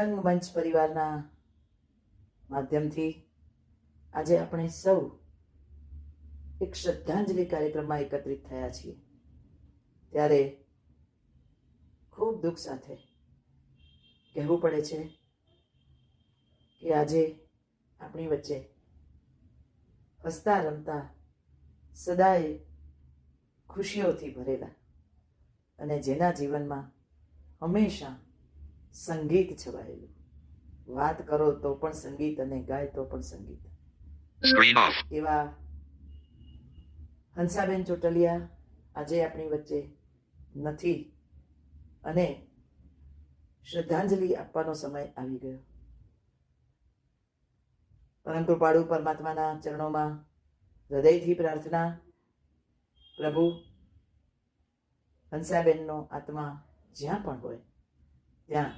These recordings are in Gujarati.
રંગમંચ પરિવારના માધ્યમથી આજે આપણે સૌ એક શ્રદ્ધાંજલિ કાર્યક્રમમાં એકત્રિત થયા છીએ. ત્યારે ખૂબ દુઃખ સાથે કહેવું પડે છે કે આજે આપણી વચ્ચે હસતા રમતા સદાય ખુશીઓથી ભરેલા અને જેના જીવનમાં હંમેશા સંગીત છવાયેલું વાત કરો તો પણ સંગીત અને ગાય તો પણ સંગીત. એવા હંસાબેન ચોટલિયા આજે આપણી વચ્ચે નથી. અને શ્રદ્ધાંજલિ આપવાનો સમય આવી ગયો. પરંતુ પાડુ પરમાત્માના ચરણોમાં હૃદયથી પ્રાર્થના પ્રભુ હંસાબેનનો આત્મા જ્યાં પણ હોય ત્યાં.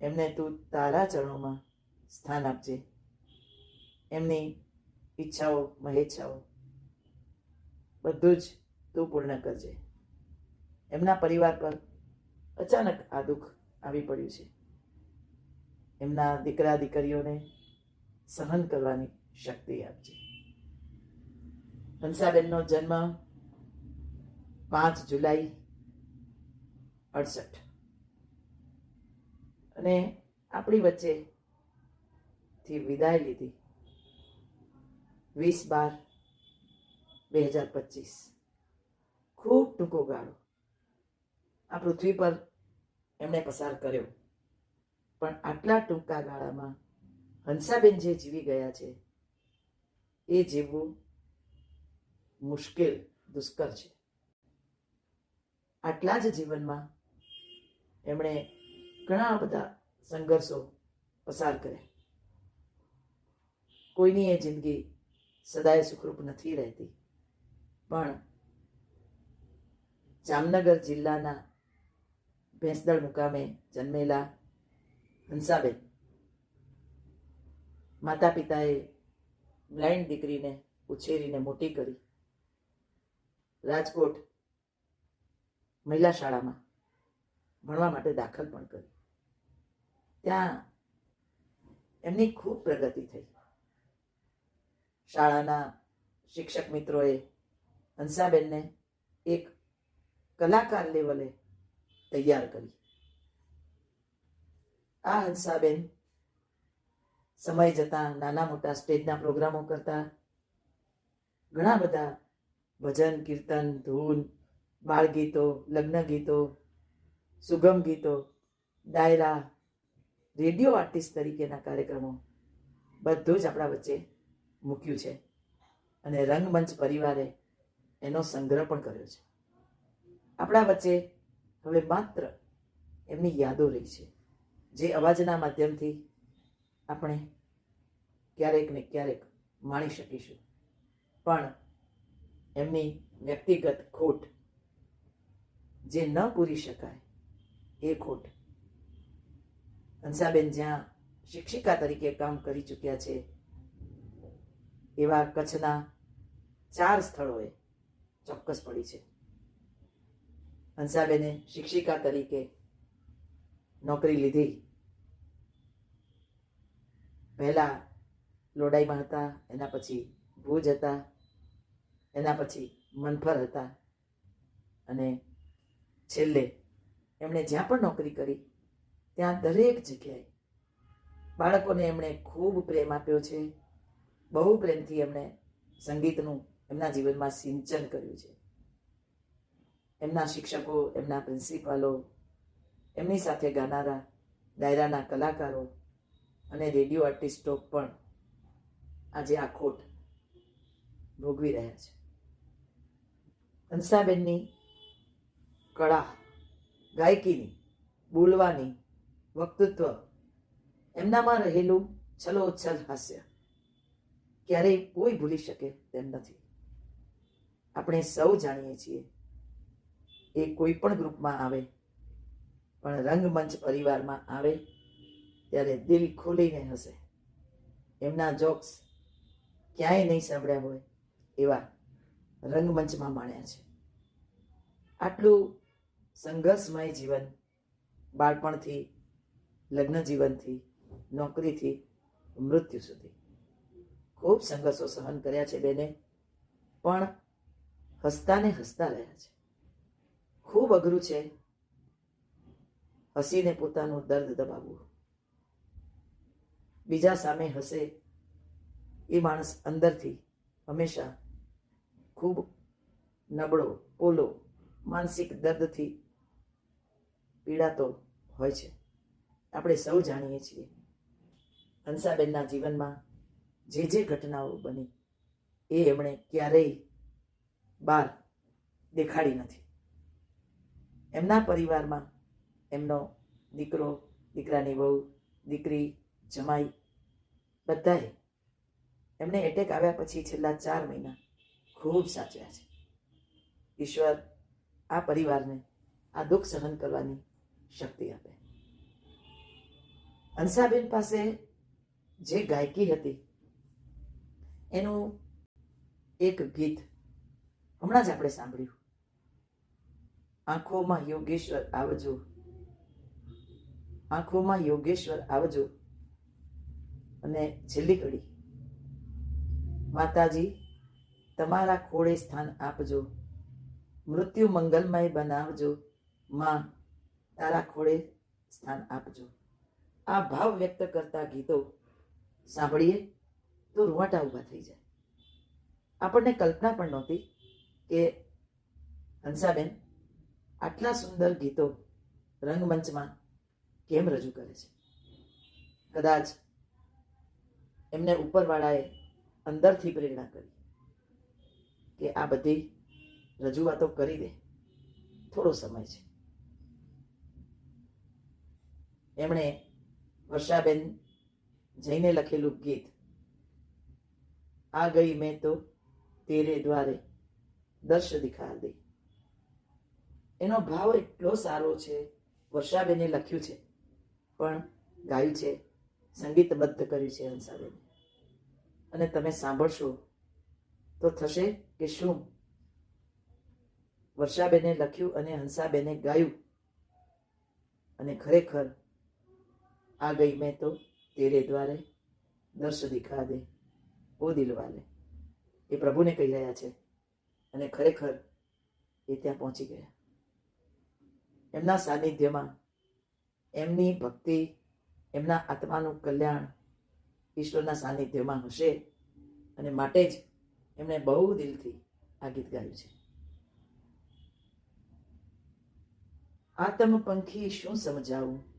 એમને તું તારા ચરણોમાં સ્થાન આપજે. એમની ઈચ્છાઓ, મહેચ્છાઓ બધું જ તું પૂર્ણ કરજે. એમના પરિવાર પર અચાનક આ દુઃખ આવી પડ્યું છે. એમના દીકરા, દીકરીઓને સહન કરવાની શક્તિ આપજે. હંસાબેનનો જન્મ પાંચ જુલાઈ અડસઠ અને આપણી વચ્ચે થી વિદાય લીધી. વીસ બાર બે હજાર પચીસ. ખૂબ ટૂંકો ગાળો. આ પૃથ્વી પર એમણે પસાર કર્યો. પણ આટલા ટૂંકા ગાળામાં હંસાબેન જે જીવી ગયા છે, એ જીવવું મુશ્કેલ, દુષ્કર છે. આટલા જ જીવનમાં એમણે ઘણા બધા સંઘર્ષો પસાર કર્યા કોઈની એ જિંદગી સદાય સુખરૂપ નથી રહેતી. પણ જામનગર જિલ્લાના ભેંસદળ મુકામે જન્મેલા હંસાબેન માતા પિતાએ બ્લાઇન્ડ દીકરીને ઉછેરીને મોટી કરી. રાજકોટ મહિલા શાળામાં ભણવા માટે દાખલ પણ કરી. ત્યાં એમની ખૂબ પ્રગતિ થઈ. શાળાના શિક્ષક મિત્રોએ હંસાબેનને એક કલાકાર લેવલે તૈયાર કરી. આ હંસાબેન સમય જતાં નાના મોટા સ્ટેજના પ્રોગ્રામો કરતા, ઘણા બધા ભજન, કીર્તન, ધૂન, બાળગીતો લગ્ન ગીતો સુગમ ગીતો ડાયરા રેડિયો આર્ટિસ્ટ તરીકેના કાર્યક્રમો બધું જ આપણા વચ્ચે મૂક્યું છે. અને રંગમંચ પરિવારે એનો સંગ્રહ પણ કર્યો છે. આપણા વચ્ચે હવે માત્ર એમની યાદો રહી છે. જે અવાજના માધ્યમથી આપણે ક્યારેક ને ક્યારેક માણી શકીશું. પણ એમની વ્યક્તિગત ખોટ જે ન પૂરી શકાય એ ખોટ હંસાબેન જ્યાં શિક્ષિકા તરીકે કામ કરી ચૂક્યા છે. એવા કચ્છના ચાર સ્થળોએ ચોક્કસ પડી છે. હંસાબેને શિક્ષિકા તરીકે નોકરી લીધી. પહેલાં લોડાઈમાં હતા, એના પછી ભુજ હતા, એના પછી મનફર હતા અને છેલ્લે એમણે જ્યાં પણ નોકરી કરી ત્યાં દરેક જગ્યાએ બાળકોને એમણે ખૂબ પ્રેમ આપ્યો છે. બહુ પ્રેમથી એમણે સંગીતનું એમના જીવનમાં સિંચન કર્યું છે. એમના શિક્ષકો, એમના પ્રિન્સિપાલો, એમની સાથે ગાનારા ડાયરાના કલાકારો અને રેડિયો આર્ટિસ્ટો પણ આજે આ ખોટ ભોગવી રહ્યા છે. હંસાબેનની કળા, ગાયકીની, બોલવાની વક્તૃત્વ. એમનામાં રહેલું છલોછલ હાસ્ય. ક્યારેય કોઈ ભૂલી શકે તેમ નથી. આપણે સૌ જાણીએ છીએ, એ કોઈ પણ ગ્રુપમાં આવે, પણ રંગમંચ પરિવારમાં આવે, ત્યારે દિલ ખોલીને હશે એમના જોક્સ ક્યાંય નહીં સાંભળ્યા હોય, એવા રંગમંચમાં માણ્યા છે. આટલું સંઘર્ષમય જીવન બાળપણથી લગ્ન જીવનથી, નોકરીથી, મૃત્યુ સુધી. ખૂબ સંઘર્ષો સહન કર્યા છે બેને, પણ હસતા ને હસતા રહ્યા છે. ખૂબ અઘરું છે હસીને પોતાનું દર્દ દબાવવું. બીજા સામે હસે એ માણસ અંદરથી હંમેશા ખૂબ નબળો, પોલો, માનસિક દર્દથી પીડાતો હોય છે. આપણે સૌ જાણીએ છીએ. હંસાબેનના જીવનમાં જે જે ઘટનાઓ બની, એ એમણે ક્યારેય બહાર દેખાડી નથી. એમના પરિવારમાં એમનો દીકરો, દીકરાની વહુ, દીકરી, જમાઈ બધાએ એમને એટેક આવ્યા પછી છેલ્લા ચાર મહિના ખૂબ સાચવ્યા છે. ઈશ્વર આ પરિવારને આ દુઃખ સહન કરવાની શક્તિ આપે. હંસાબેન પાસે જે ગાયકી હતી, એનું એક ગીત હમણાં જ આપણે સાંભળ્યું. આંખોમાં યોગેશ્વર આવજો, આંખોમાં યોગેશ્વર આવજો અને છેલ્લી કડી, માતાજી, તમારા ખોળે સ્થાન આપજો, મૃત્યુ મંગલમય બનાવજો, માં, તારા ખોળે સ્થાન આપજો. આ ભાવ વ્યક્ત કરતા ગીતો સાંભળીએ તો રૂવાટા ઊભા થઈ જાય. આપણને કલ્પના પણ નહોતી કે હંસાબેન આટલા સુંદર ગીતો રંગમંચમાં કેમ રજૂ કરે છે? કદાચ એમને ઉપરવાળાએ અંદરથી પ્રેરણા કરી કે આ બધી રજૂઆતો કરી દે. થોડો સમય છે. એમણે વર્ષાબેન જઈને લખેલું ગીત. આ ગઈ મેં તો તેરે દ્વારે દર્શ દિખા દે. એનો ભાવ એટલો સારો છે, વર્ષાબેને લખ્યું છે, પણ ગાયું છે, સંગીતબદ્ધ કર્યું છે હંસાબેન. અને તમે સાંભળશો તો થશે કે શું? વર્ષાબેને લખ્યું અને હંસાબેને ગાયું. અને ખરેખર આ ગઈ મેં તો તેરે દ્વારે દર્શ દિખા દે ઓ દિલવાલે એ પ્રભુને કહી રહ્યા છે અને ખરેખર એ ત્યાં પહોંચી ગયા. એમના સાનિધ્યમાં એમની ભક્તિ, એમના આત્માનું કલ્યાણ ઈશ્વરના સાનિધ્યમાં હશે અને માટે જ એમણે બહુ દિલથી આ ગીત ગાયું છે. આત્મપંખી શું સમજાવું?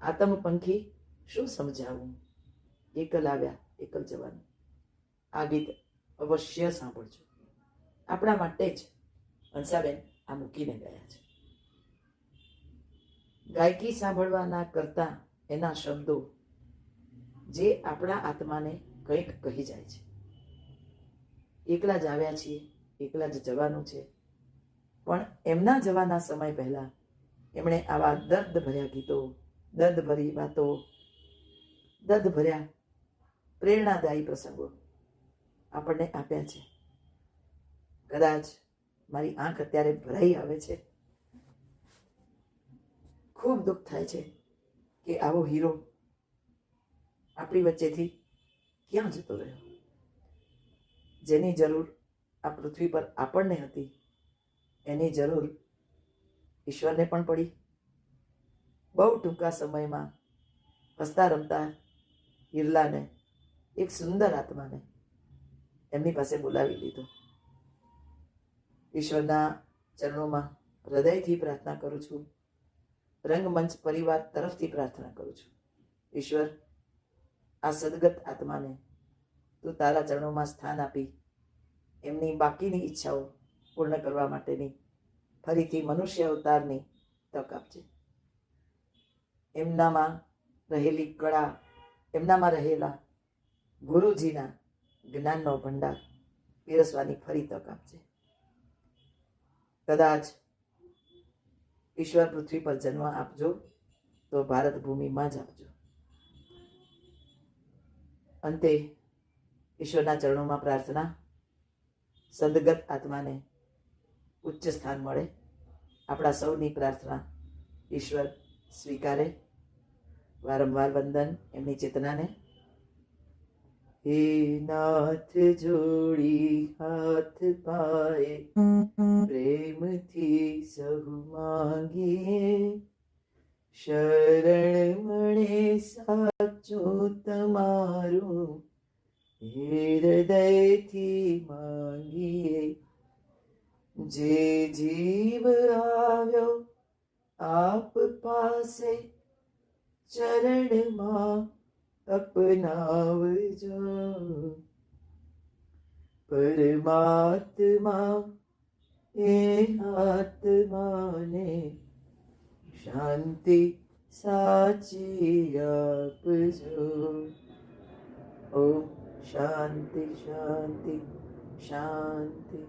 આતમ પંખી શું સમજાવું? એકલ આવ્યા, એકલ જવાનું. આ ગીત અવશ્ય સાંભળજો. આપણા માટે જ હંસાબેન આ મૂકીને ગયા છે. ગાયકી સાંભળવાના કરતા એના શબ્દો જે આપણા આત્માને કંઈક કહી જાય છે. એકલા જ આવ્યા છીએ, એકલા જ જવાનું છે. પણ એમના જવાના સમય પહેલાં એમણે આવા દર્દ ભર્યા ગીતો દર્દ ભરી વાતો દર્દ ભર્યા, પ્રેરણાદાયી પ્રસંગો આપણને આપ્યા છે. કદાચ મારી આંખ અત્યારે ભરાઈ આવે છે. ખૂબ દુઃખ થાય છે કે આવો હીરો આપણી વચ્ચેથી ક્યાં જતો રહ્યો? જેની જરૂર આ પૃથ્વી પર આપણને હતી, એની જરૂર ઈશ્વરને પણ પડી. બહુ ટૂંકા સમયમાં હસતા રમતા હિરલાને એક સુંદર આત્માને એમની પાસે બોલાવી લીધો. ઈશ્વરના ચરણોમાં હૃદયથી પ્રાર્થના કરું છું. રંગમંચ પરિવાર તરફથી પ્રાર્થના કરું છું. ઈશ્વર, આ સદગત આત્માને તું તારા ચરણોમાં સ્થાન આપી એમની બાકીની ઈચ્છાઓ પૂર્ણ કરવા માટેની ફરીથી મનુષ્ય અવતારની તક આપજે. એમનામાં રહેલી કળા, એમનામાં રહેલા ગુરુજીના જ્ઞાનનો ભંડાર પીરસવાની ફરી તક આપજે. કદાચ ઈશ્વર પૃથ્વી પર જન્મ આપજો, તો ભારત ભૂમિમાં જ આપજો. અંતે ઈશ્વરના ચરણોમાં પ્રાર્થના, સદગત આત્માને ઉચ્ચ સ્થાન મળે. આપણા સૌની પ્રાર્થના ઈશ્વર સ્વીકારે. વારંવાર વંદન એમની ચેતનાને. હે નાથ જોડી હાથ પાય, પ્રેમથી સહુ માંગીએ. શરણ મળે સાચું તમારું હૃદયથી માંગીએ. જે જીવ આવ્યો આપ પાસે ચરણમાં અપનાવજો પરમાત્મા એ આત્માને શાંતિ સાચી આપજો ઓમ શાંતિ શાંતિ શાંતિ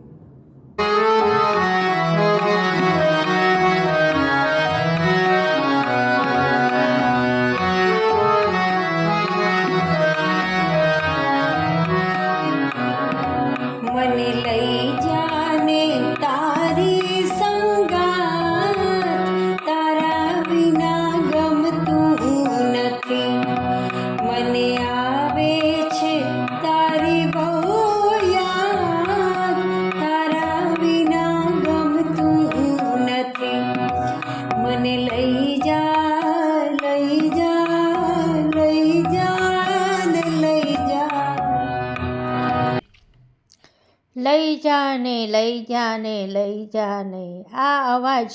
લઈ જા ને લઈ જાને લઈ જાને. આ અવાજ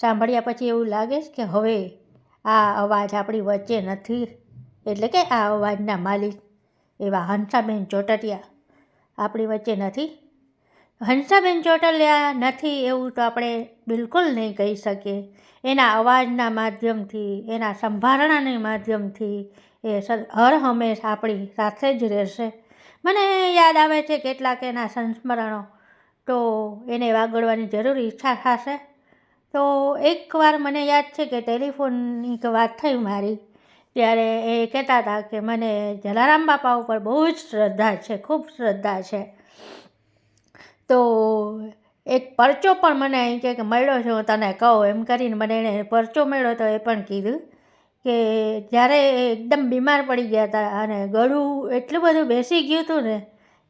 સાંભળ્યા પછી એવું લાગે છે કે હવે આ અવાજ આપણી વચ્ચે નથી. એટલે કે આ અવાજના માલિક એવા હંસાબેન ચોટલિયા આપણી વચ્ચે નથી. હંસાબેન ચોટલિયા નથી એવું તો આપણે બિલકુલ નહીં કહી શકીએ. એના અવાજના માધ્યમથી, એના સંભારણાના માધ્યમથી એ હર હંમેશ આપણી સાથે જ રહેશે. મને યાદ આવે છે કેટલાક એના સંસ્મરણો. તો એને વાગડવાની જરૂર ઈચ્છા થશે. તો એકવાર મને યાદ છે કે ટેલિફોનની એક વાત થઈ મારી, ત્યારે એ કહેતા હતા કે મને જલારામ બાપા ઉપર બહુ જ શ્રદ્ધા છે, ખૂબ શ્રદ્ધા છે. તો એક પરચો પણ મને અહીં કે મળ્યો છે, હું તને કહું, એમ કરીને મને એણે પરચો મળ્યો તો એ પણ કીધું. કે જ્યારે એકદમ બીમાર પડી ગયા હતા અને ગળું એટલું બધું બેસી ગયું હતું ને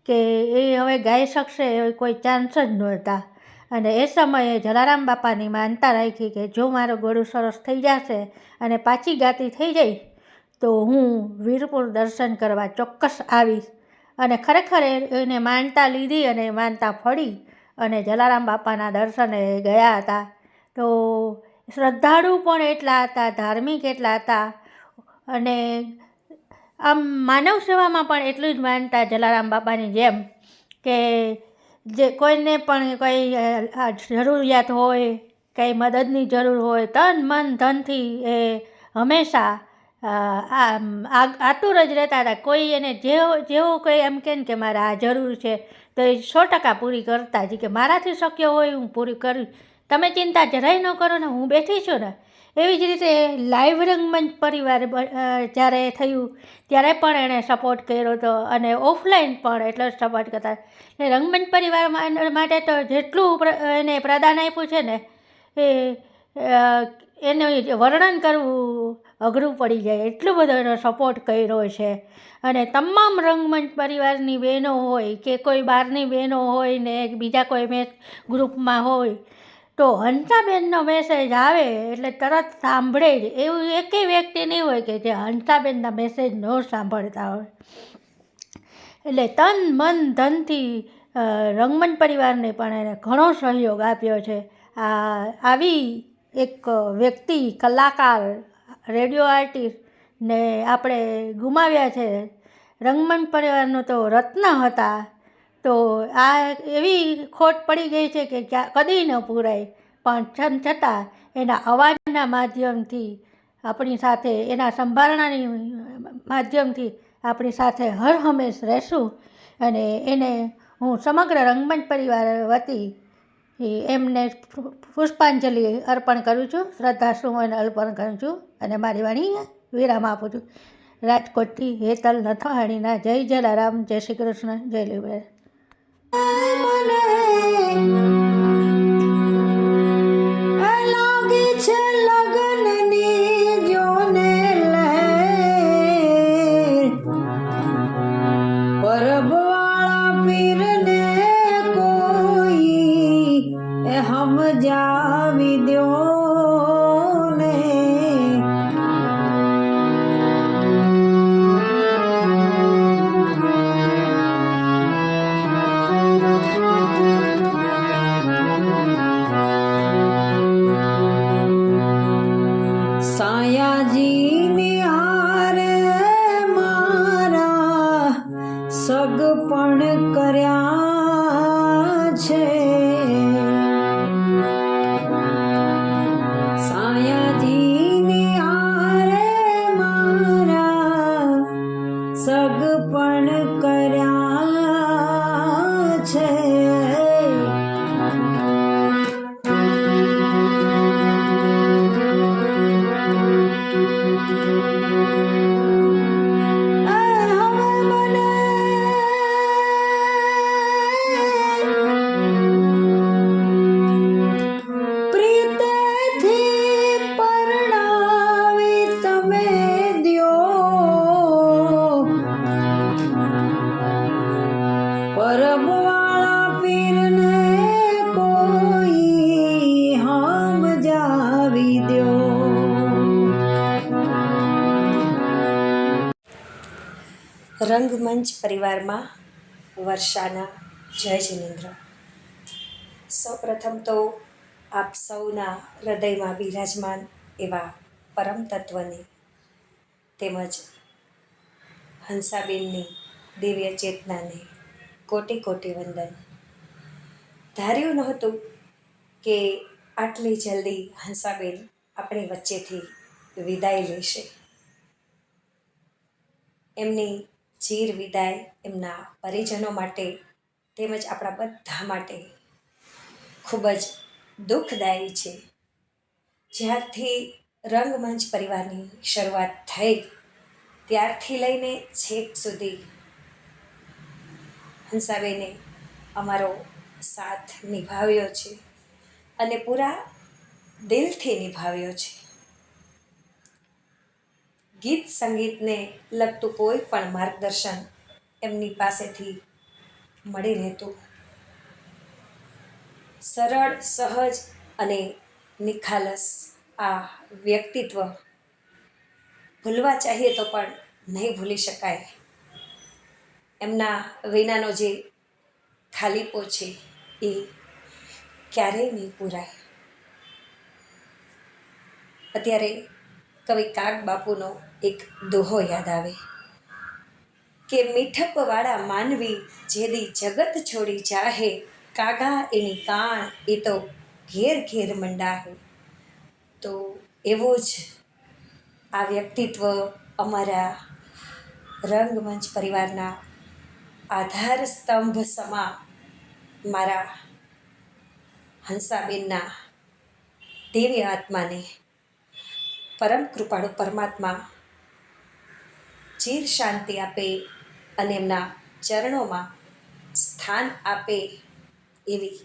કે એ હવે ગાઈ શકશે એવો કોઈ ચાન્સ જ નહોતા. અને એ સમયે જલારામ બાપાની માનતા રાખી કે જો મારું ગળું સરસ થઈ જશે અને પાછી ગાતી થઈ જાય, તો હું વીરપુર દર્શન કરવા ચોક્કસ આવીશ. અને ખરેખર એને માનતા લીધી અને માનતા ફળી અને જલારામ બાપાના દર્શને ગયા હતા. તો શ્રદ્ધાળુ પણ એટલા હતા, ધાર્મિક એટલા હતા. અને આમ માનવ સેવામાં પણ એટલું જ માનતા જલારામ બાપાની જેમ કે જે કોઈને પણ કોઈ જરૂરિયાત હોય, કંઈ મદદની જરૂર હોય, તન, મન, ધનથી એ હંમેશા આતુર જ રહેતા હતા. કોઈ એને જેવો જેવો કોઈ એમ કહે ને કે મારે આ જરૂર છે, તો એ સો ટકા પૂરી કરતા જ કે મારાથી શક્ય હોય હું પૂરી કરું તમે ચિંતા જરાય ન કરો ને હું બેઠી છું ને. એવી જ રીતે લાઈવ રંગમંચ પરિવાર જ્યારે થયું, ત્યારે પણ એણે સપોર્ટ કર્યો હતો અને ઓફલાઈન પણ એટલો જ સપોર્ટ કરતા. એટલે રંગમંચ પરિવાર માટે તો જેટલું એને પ્રદાન આપ્યું છે ને, એ એનું વર્ણન કરવું અઘરું પડી જાય. એટલું બધો એનો સપોર્ટ કર્યો છે. અને તમામ રંગમંચ પરિવારની બહેનો હોય કે કોઈ બહારની બહેનો હોય ને બીજા કોઈ મેચ ગ્રુપમાં હોય તો હંસાબેનનો મેસેજ આવે એટલે તરત સાંભળે જ. એવું એકેય વ્યક્તિ નહીં હોય કે જે હંસાબેનના મેસેજ ન સાંભળતા હોય. એટલે તન, મન, ધનથી રંગમંચ પરિવારને પણ એને ઘણો સહયોગ આપ્યો છે. આ, આવી એક વ્યક્તિ, કલાકાર, રેડિયો આર્ટિસ્ટ ને આપણે ગુમાવ્યા છે. રંગમંચ પરિવારનો તો રત્ન હતા. તો આ એવી ખોટ પડી ગઈ છે કે કદી ન પૂરાય. પણ છમ છતાં એના અવાજના માધ્યમથી આપણી સાથે, એના સંભારણાની માધ્યમથી આપણી સાથે હર હંમેશ રહેશું. અને એને હું સમગ્ર રંગમંચ પરિવાર વતી એમને પુષ્પાંજલિ અર્પણ કરું છું, શ્રદ્ધાસુમન અર્પણ કરું છું અને મારી વાણી વિરામ આપું છું. રાજકોટથી હેતલ નથવાણીના જય જલારામ, જય શ્રી કૃષ્ણ, જય લીબે લાગે રંગમંચ પરિવારમાં વર્ષાના જય જિનેન્દ્ર. સૌપ્રથમ તો આપ સૌના હૃદયમાં બિરાજમાન એવા પરમ તત્વને તેમજ હંસાબેનની દિવ્ય ચેતનાને કોટી કોટી વંદન. ધાર્યું નહોતું કે આટલી જલ્દી હંસાબેન આપણી વચ્ચેથી વિદાય લેશે. એમની ચીર વિદાય એમના પરિજનો માટે તેમજ આપણા બધા માટે ખૂબ જ દુઃખદાયી છે. જ્યારથી રંગમંચ પરિવારની શરૂઆત થઈ, ત્યારથી લઈને છેક સુધી હંસાબેને અમારો સાથ નિભાવ્યો છે અને પૂરા દિલથી નિભાવ્યો છે. ગીત સંગીતને લગતું કોઈ પણ માર્ગદર્શન એમની પાસેથી મળી રહેતું. સરળ, સહજ અને નિખાલસ આ વ્યક્તિત્વ ભૂલવા ચાહીએ તો પણ નહીં ભૂલી શકાય. એમના વિનાનો જે ખાલીપો છે એ ક્યારેય નહીં પૂરાય. અત્યારે કવિ કાગ બાપુનો એક દોહો યાદ આવે. કે મીઠપવાળા માનવી જેદી જગત છોડી જાહે, કાગા એની કાણ એ તો ઘેર ઘેર મંડાહે. તો એવો જ આ વ્યક્તિત્વ અમારા રંગમંચ પરિવારના આધાર સ્તંભ સમા મારા હંસાબેનના દેવી આત્માને પરમ કૃપાળુ પરમાત્મા ચીર શાંતિ આપે અને એમના ચરણોમાં સ્થાન આપે એવી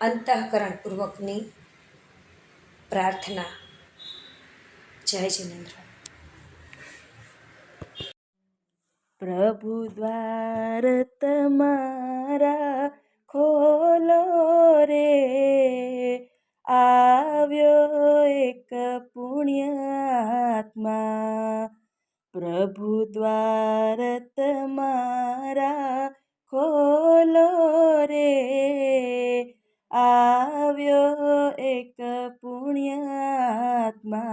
અંતઃકરણપૂર્વકની પ્રાર્થના. જય જિનેન્દ્ર. પ્રભુ દ્વાર તમારા ખોલો રે. આવ્યો એક પુણ્યાત્મા. પ્રભુ દ્વાર તમારા ખોલો રે. આવ્યો એક પુણ્યાત્મા,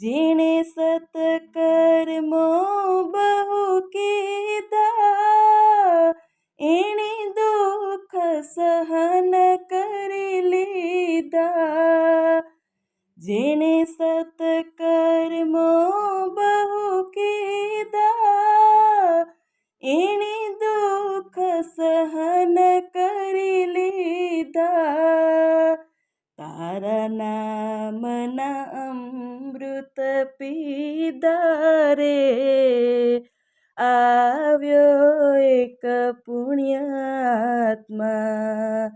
જેણે સતકર્મો બહુ કીધા. એણે દુઃખ સહન કરી લીધા. જેણે સતકર્મો લીધા તારા નામના અમૃત પીધા રે આવ્યો એક પુણ્યાત્મા.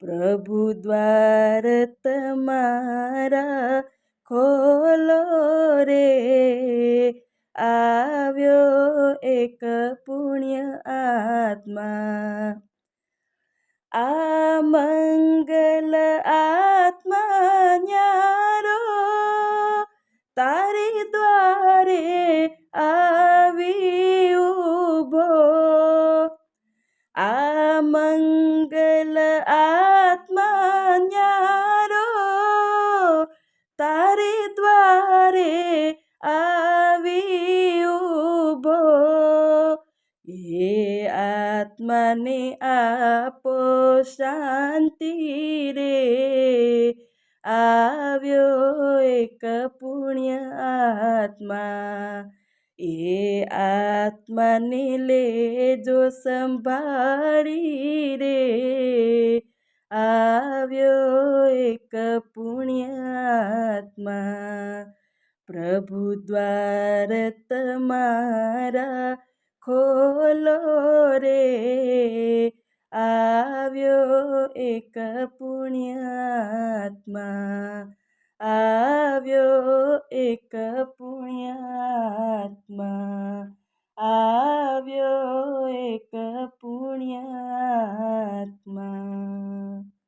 પ્રભુ દ્વાર તમારા ખોલો રે. આવ્યો એક પુણ્ય આત્મા આ મંગલ આત્મા દ્વારે આવી ઊભો આ મંગલ આત્મા તારી દ્વારે આવી ઊભો એ આત્માને આપો શાંતિ રે. આવ્યો એક પુણ્ય આત્મા એ આત્માને લેજો સંભાળી રે આવ્યો એક પુણ્યાત્મા પ્રભુ દ્વાર તમારા ખોલો રે આવ્યો એક પુણ્યાત્મા આવ્યો એક પુણ્યાત્મા. આવ્યો એક પુણ્યાત્મા.